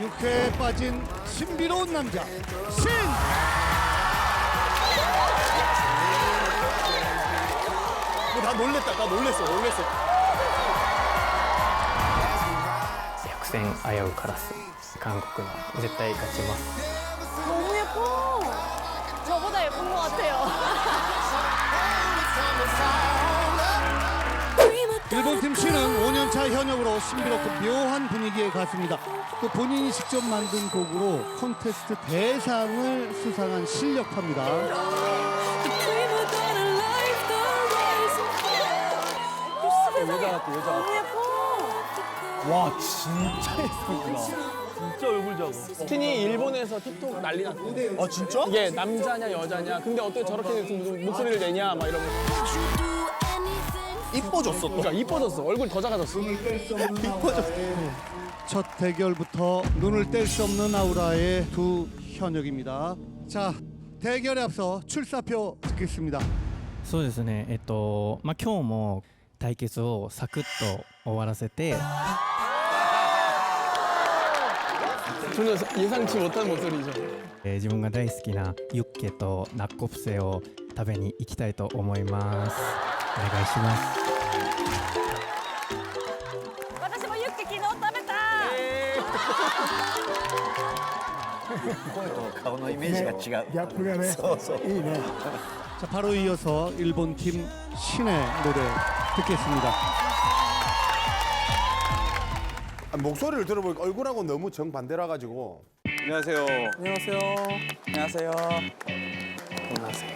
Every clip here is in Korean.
육회에 빠진 신비로운 남자 신 나 놀랬다. 나 놀랬어. 놀랬어. 百戦危うからす韓国の絶対勝ちます 너무 예뻐. 저보다 예쁜 것 같아요. 일본팀 신은 5년차 현역으로 신비롭고 묘한 분위기의 가수입니다. 또 본인이 직접 만든 곡으로 콘테스트 대상을 수상한 실력파입니다. 여자 같아, 여자 같아. 와, 진짜 예쁘구나. 진짜 얼굴 작아. 스틴이 일본에서 틱톡 난리 났어. 아, 진짜? 이게 남자냐, 여자냐. 근데 어떻게 저렇게 무슨 목소리를 내냐, 막 이러면서. 이뻐졌어. 그러니까 이뻐졌어. 얼굴 더 작아졌어. 이뻐졌어. 첫 대결부터 눈을 뗄 수 없는 아우라의 두 현역입니다. 자, 대결에 앞서 출사표 듣겠습니다. そうですねえっとまあ今日も対決をサクッと終わらせて 전혀 예상치 못한 목소리죠. えー自分が大好きなユッケとナッコプセを食べに行きたいと思いますお願いします 私もユッケ昨日食べた。声と顔のイメージが違う。ギャップがねそうそう。いいね 자, 바로 이어서 일본팀 신의 노래 듣겠습니다. 아, 목소리를 들어보니까 얼굴하고 너무 정반대라 가지고 안녕하세요. 안녕하세요. 안녕하세요. 안녕하세요.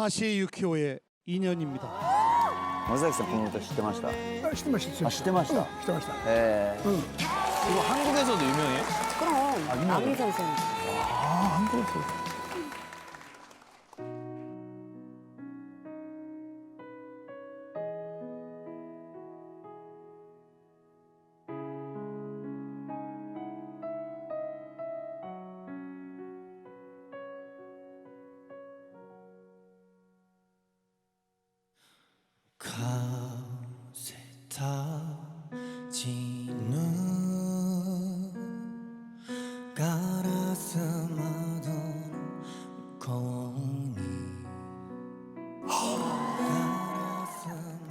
하시 유키오의 인연입니다. 松崎さんこの歌知ってました。あ知ってましたあ知ってましたうん知ってました 예. 이거 한국에서도 유명해? 그럼 남희 선생. 아 한국에서 가라스마도 거니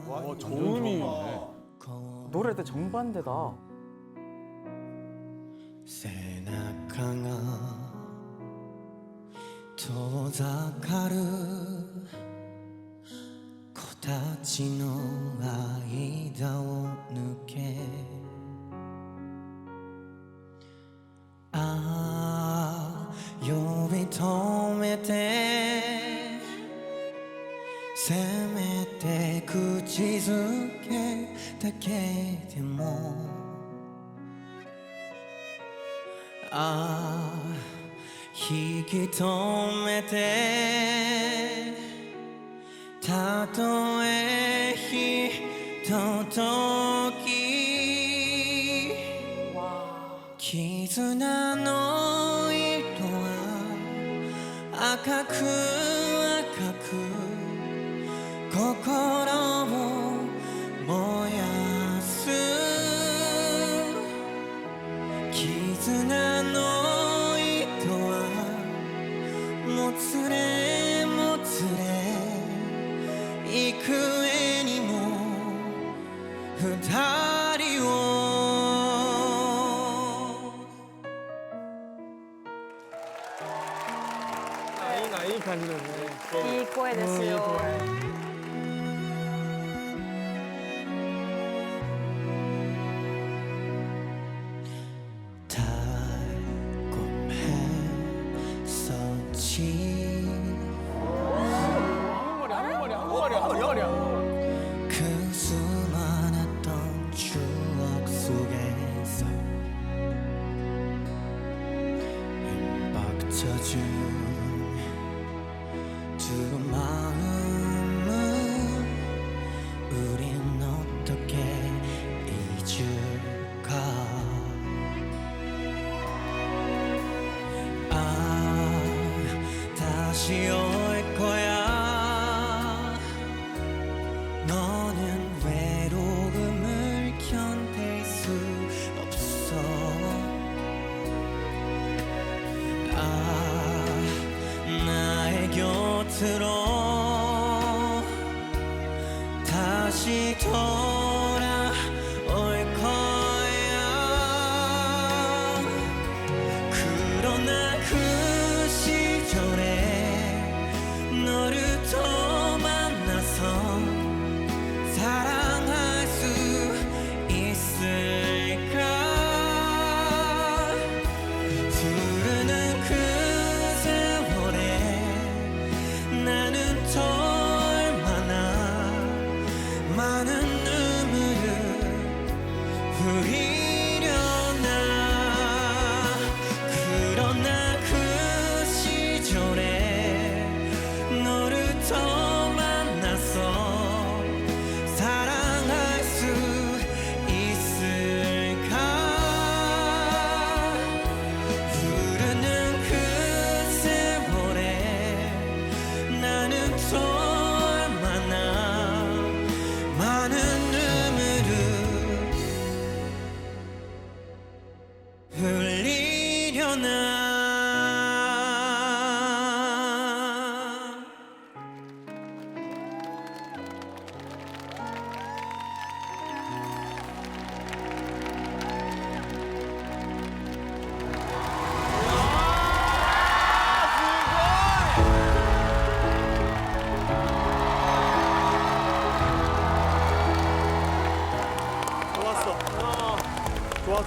와 어, 저음이. 노래 때 정반대다. 세나강아 도다카르 코타치노 아이다오 느껴 口づけだけでも。ああ引き止めてたとえひととき絆の色は赤く赤く心を燃やす。絆の糸はもつれ 젖은 두 마음을 우린 어떻게 잊을까? 아 다시 올 다시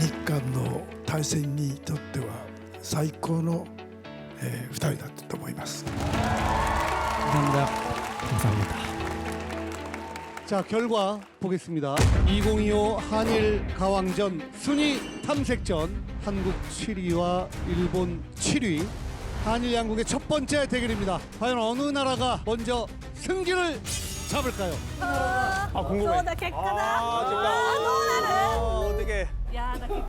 日韓の対戦にとっては最高の、えー、2人だったと思います。감사합니다. 자 결과 보겠습니다. 2025 한일 가왕전 순위 탐색전 한국 7위와 일본 7위 한일 양국의 첫 번째 대결입니다. 과연 어느 나라가 먼저 승기를 잡을까요? 아 궁금해. 어, 아, 객다 아, 아, 아, 아, 아, 아, 아, 아, 아, 아, 아, 아, 아,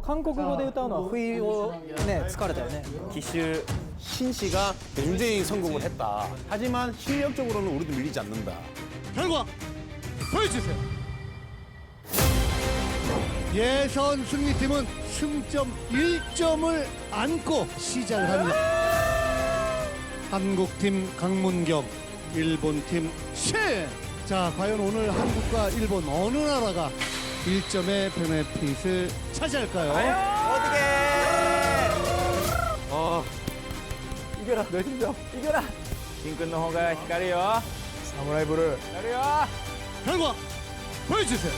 韓国語で歌うのは不意をね疲れたよね。 기실 신 씨가 굉장히 성공을 했다. 하지만 실력적으로는 우리도 밀리지 않는다. 결과 보여주세요. 예선 승리팀은 승점 1점을 안고 시작을 합니다. 한국팀 강문경, 일본팀 신. 자, 과연 오늘 한국과 일본 어느 나라가 1점의 베네핏을 차지할까요? 이겨라, 내 심장. 이겨라. 히카리요. 사무라이 불을. 히카리요. 결과 보여주세요.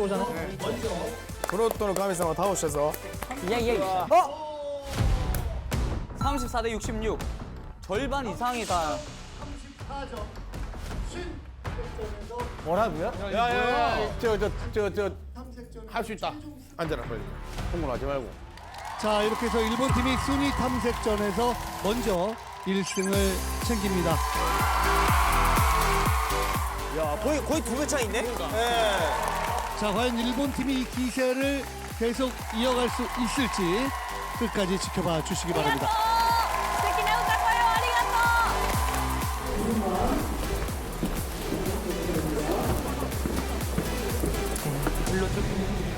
씩 오잖아. 브로토의 감이상을 다 오셔서 예, 예. 어? 34대 66. 절반 이상이 다 뭐라고요? 야야야 저 저 저 저 할 수 있다 앉아라 빨리 흥분하지 말고 자 이렇게 해서 일본 팀이 순위 탐색전에서 먼저 1승을 챙깁니다. 야, 거의 거의 두 배차 있네. 그러니까. 예. 자 과연 일본 팀이 이 기세를 계속 이어갈 수 있을지 끝까지 지켜봐 주시기 ありがとう 바랍니다. 素敵な歌声をありがとう 여쓰기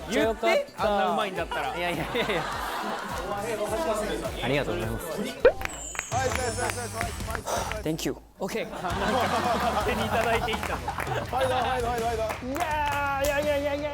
っちゃよかった。あんなうまいんだったらいやいやいやいや。ありがとうございます Thank you. OK 手にいただいていったの。いやいやいやいやいや